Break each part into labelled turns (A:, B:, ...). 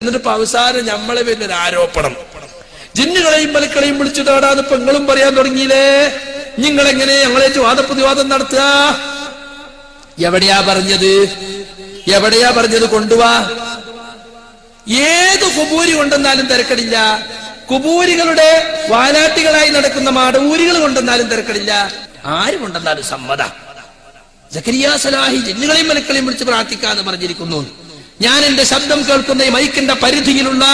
A: എന്നിട്ട് ഇപ്പൊ അവസാനം ഞമ്മളെ ഒരു ആരോപണം. ജിന്നുകളെയും മലക്കളെയും വിളിച്ചു തേടാന്ന് പെങ്ങളും പറയാൻ തുടങ്ങിയില്ലേ? നിങ്ങൾ എങ്ങനെ ഞങ്ങളെ വാദപ്രതിവാദം നടത്തുക? എവിടെയാ പറഞ്ഞത്? എവിടെയാ പറഞ്ഞത്? കൊണ്ടുവാ. ഏത് കുബൂരി കൊണ്ടെന്നാലും തിരക്കടില്ല. കുബൂരികളുടെ വാലാട്ടികളായി നടക്കുന്ന മാടൂരികൾ കൊണ്ടെന്നാലും തിരക്കടില്ല. ആര് കൊണ്ടെന്നാലും സമ്മത. ജക്കരിയ സലാഹി ജിന്നുകളെയും മലക്കളെയും വിളിച്ച് പ്രാർത്ഥിക്കാന്ന് പറഞ്ഞിരിക്കുന്നു. ഞാൻ എന്റെ ശബ്ദം കേൾക്കുന്ന ഈ മൈക്കിന്റെ പരിധിയിലുള്ള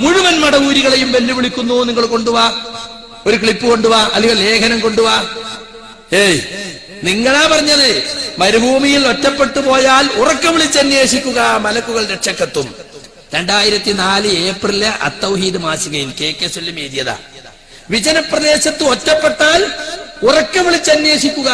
A: മുഴുവൻ മടവൂരികളെയും വെല്ലുവിളിക്കുന്നു. നിങ്ങൾ കൊണ്ടുവാ. ഒരു ക്ലിപ്പ് കൊണ്ടുവാ. അല്ലെങ്കിൽ ലേഖനം കൊണ്ടുവാ. ഏയ് നിങ്ങളാ പറഞ്ഞത്. മരുഭൂമിയിൽ ഒറ്റപ്പെട്ടു പോയാൽ ഉറക്കം വിളിച്ചന്വേഷിക്കുക മലക്കുകൾ രക്ഷക്കെത്തും. രണ്ടായിരത്തി നാല് ഏപ്രിലെ അത്തൗഹീദ് മാസികയിൽ കെ കെ സുല്ലും എഴുതിയതാ. വിജനപ്രദേശത്ത് ഒറ്റപ്പെട്ടാൽ ഉറക്കം വിളിച്ചന്വേഷിക്കുക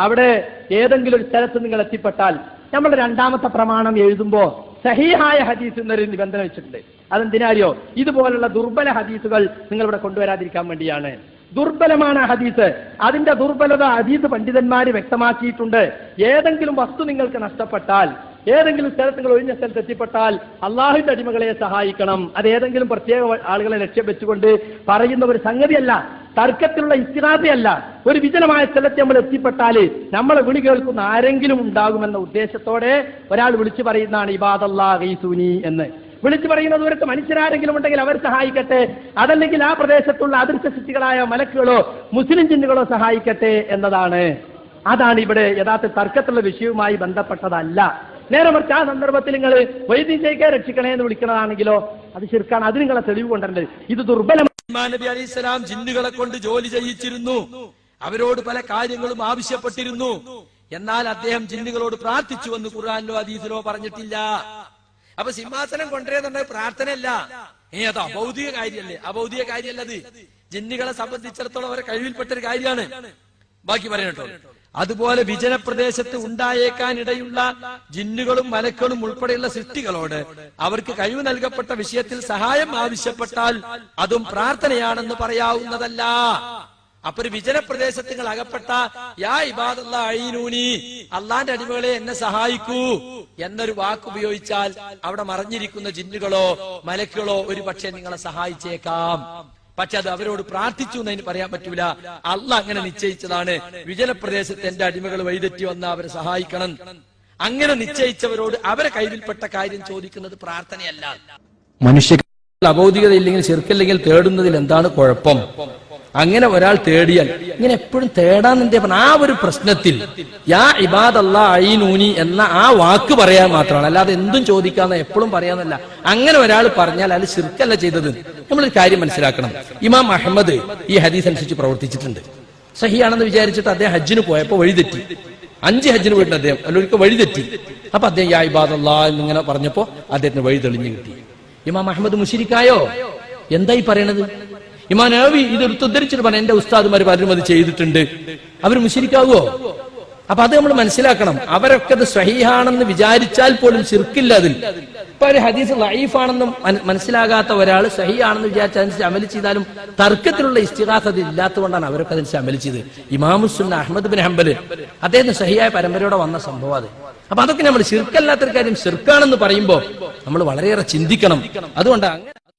B: അവിടെ ഏതെങ്കിലും ഒരു സ്ഥലത്ത് നിങ്ങൾ എത്തിപ്പെട്ടാൽ നമ്മൾ രണ്ടാമത്തെ പ്രമാണം എഴുതുമ്പോ സഹീഹായ ഹദീസ് എന്നൊരു നിബന്ധന വെച്ചിട്ടുണ്ട്. അതെന്തിനാരിയോ? ഇതുപോലുള്ള ദുർബല ഹദീസുകൾ നിങ്ങൾ ഇവിടെ കൊണ്ടുവരാതിരിക്കാൻ വേണ്ടിയാണ്. ദുർബലമാണ് ഹദീസ്. അതിന്റെ ദുർബലത ഹദീസ് പണ്ഡിതന്മാര് വ്യക്തമാക്കിയിട്ടുണ്ട്. ഏതെങ്കിലും വസ്തു നിങ്ങൾക്ക് നഷ്ടപ്പെട്ടാൽ ഏതെങ്കിലും സ്ഥലത്ത് നിങ്ങൾ ഒഴിഞ്ഞ സ്ഥലത്ത് എത്തിപ്പെട്ടാൽ അള്ളാഹുവിന്റെ അടിമകളെ സഹായിക്കണം. അത് ഏതെങ്കിലും പ്രത്യേക ആളുകളെ ലക്ഷ്യം വെച്ചുകൊണ്ട് പറയുന്ന ഒരു സംഗതിയല്ല. തർക്കത്തിലുള്ള ഇസ്തിനാഥയല്ല ഒരു വിജനമായ സ്ഥലത്ത് നമ്മൾ എത്തിപ്പെട്ടാൽ നമ്മളെ വിളി കേൾക്കുന്ന ആരെങ്കിലും ഉണ്ടാകുമെന്ന ഉദ്ദേശത്തോടെ ഒരാൾ വിളിച്ചു പറയുന്നതാണ് ഇബാദല്ലാ ഗൈസൂനി എന്ന്. വിളിച്ചു പറയുന്നത് ഇവർക്ക് മനുഷ്യരാരെങ്കിലും ഉണ്ടെങ്കിൽ അവർ സഹായിക്കട്ടെ. അതല്ലെങ്കിൽ ആ പ്രദേശത്തുള്ള അദൃശ്യ ശക്തികളായ മലക്കുകളോ മുസ്ലിം ജിന്നുകളോ സഹായിക്കട്ടെ എന്നതാണ്. അതാണ് ഇവിടെ യഥാർത്ഥ തർക്കത്തിലുള്ള വിഷയവുമായി ബന്ധപ്പെട്ടതല്ല. നേരെ മറിച്ച് ആ സന്ദർഭത്തിൽ നിങ്ങൾ വൈദ്യുതിയെ രക്ഷിക്കണേ എന്ന് വിളിക്കുന്നതാണെങ്കിലോ അത് ശരിക്കാണ് അതിനുള്ള തെളിവ് കൊണ്ടുവരേണ്ടത്. ഇത് ദുർബലം
A: സുലൈമാൻ നബി അലൈഹി സ്വലാം ജിന്നുകളെ കൊണ്ട് ജോലി ചെയ്യിച്ചിരുന്നു. അവരോട് പല കാര്യങ്ങളും ആവശ്യപ്പെട്ടിരുന്നു. എന്നാൽ അദ്ദേഹം ജിന്നുകളോട് പ്രാർത്ഥിച്ചു എന്ന് ഖുർആാനിലോ അതീസിലോ പറഞ്ഞിട്ടില്ല. അപ്പൊ സിംഹാസനം കൊണ്ടുവരുന്നത് പ്രാർത്ഥനയല്ല. ഏ അത് അഭൗതിക കാര്യല്ലേ? അഭൗതിക കാര്യല്ലത്. ജിന്നുകളെ സംബന്ധിച്ചിടത്തോളം അവരെ കഴിവിൽപ്പെട്ട ഒരു കാര്യമാണ്. ബാക്കി പറയട്ടോ അതുപോലെ വിജനപ്രദേശത്ത് ഉണ്ടായേക്കാനിടയുള്ള ജിന്നുകളും മലക്കളും ഉൾപ്പെടെയുള്ള സൃഷ്ടികളോട് അവർക്ക് കഴിവ് നൽകപ്പെട്ട വിഷയത്തിൽ സഹായം ആവശ്യപ്പെട്ടാൽ അതും പ്രാർത്ഥനയാണെന്ന് പറയാവുന്നതല്ല. അപ്പൊ ഒരു വിജനപ്രദേശത്ത് നിങ്ങൾ അകപ്പെട്ട യാ ഇബാദുള്ള അഴീനൂനി അള്ളാന്റെ അടിമകളെ എന്നെ സഹായിക്കൂ എന്നൊരു വാക്ക് ഉപയോഗിച്ചാൽ അവിടെ മറഞ്ഞിരിക്കുന്ന ജിന്നുകളോ മലക്കുകളോ ഒരു പക്ഷേ നിങ്ങളെ സഹായിച്ചേക്കാം. പക്ഷെ അത് അവരോട് പ്രാർത്ഥിച്ചു എന്ന് അതിന് പറയാൻ പറ്റൂല. അല്ല അങ്ങനെ നിശ്ചയിച്ചതാണ്. വിജലപ്രദേശത്ത് എന്റെ അടിമകൾ വഴിതെറ്റി വന്ന അവരെ സഹായിക്കണം. അങ്ങനെ നിശ്ചയിച്ചവരോട് അവരെ കയ്യിൽപ്പെട്ട കാര്യം ചോദിക്കുന്നത് പ്രാർത്ഥനയല്ല. മനുഷ്യ അബൗദികത ഇല്ലെങ്കിൽ ചെറുക്കല്ലെങ്കിൽ തേടുന്നതിൽ എന്താണ് കുഴപ്പം? അങ്ങനെ ഒരാൾ തേടിയാൽ ഇങ്ങനെ എപ്പോഴും തേടാൻ പറഞ്ഞ ആ ഒരു പ്രശ്നത്തിൽ യാ ഇബാദ് അയിനൂനി എന്ന ആ വാക്ക് പറയാൻ മാത്രമാണ്. അല്ലാതെ എന്തും ചോദിക്കാന്ന് എപ്പോഴും പറയാന്നല്ല അങ്ങനെ ഒരാൾ പറഞ്ഞാൽ അത് ശിർക്കല്ല ചെയ്തത്. ഒരു കാര്യം മനസ്സിലാക്കണം. ഇമാം അഹമ്മദ് ഈ ഹദീസ് അനുസരിച്ച് പ്രവർത്തിച്ചിട്ടുണ്ട്. സഹിയാണെന്ന് വിചാരിച്ചിട്ട് അദ്ദേഹം ഹജ്ജിന് പോയപ്പോ വഴിതെറ്റി അഞ്ച് ഹജ്ജിന് പോയിട്ട് അദ്ദേഹം അല്ലൊരിക്കൽ വഴിതെറ്റി അപ്പൊ അദ്ദേഹം യാ ഇബാദ് ഇബാദല്ലാ എന്നിങ്ങനെ പറഞ്ഞപ്പോ അദ്ദേഹത്തിന് വഴി തെളിഞ്ഞു കിട്ടി. ഇമാം അഹമ്മദ് മുഷിരിക്കായോ എന്തായി പറയണത്? ഇമാം ആവി ഇത് ഉദ്ധരിച്ചിട്ട് പറഞ്ഞ എന്റെ ഉസ്താദുമാർ പലരും അത് ചെയ്തിട്ടുണ്ട്. അവർ മുശരിക്കാവോ അപ്പൊ അത് നമ്മൾ മനസ്സിലാക്കണം. അവരൊക്കെ അത് സ്വഹീഹാണെന്ന് വിചാരിച്ചാൽ പോലും ശിർക്കില്ല അതിൽ. ഇപ്പൊ ഒരു ഹദീസ് ലൈഫാണെന്നും മനസ്സിലാകാത്ത ഒരാൾ സഹിയാണെന്ന് വിചാരിച്ച അനുസരിച്ച് അമൽ ചെയ്താലും തർക്കത്തിലുള്ള ഇസ്തിഹാസത ഇല്ലാത്തതുകൊണ്ടാണ് അവരൊക്കെ അതിനനുസരിച്ച് അമൽ ചെയ്ത് ഇമാമുസുന്ന അഹമ്മദ് ബിൻ ഹംബൽ അദ്ദേഹത്തിന് സഹിയായ പരമ്പരയോടെ വന്ന സംഭവം അത്. അപ്പൊ അതൊക്കെ നമ്മൾ ശിർക്കല്ലാത്തൊരു കാര്യം ശിർക്കാണെന്ന് പറയുമ്പോൾ നമ്മൾ വളരെയേറെ ചിന്തിക്കണം. അതുകൊണ്ട് അങ്ങനെ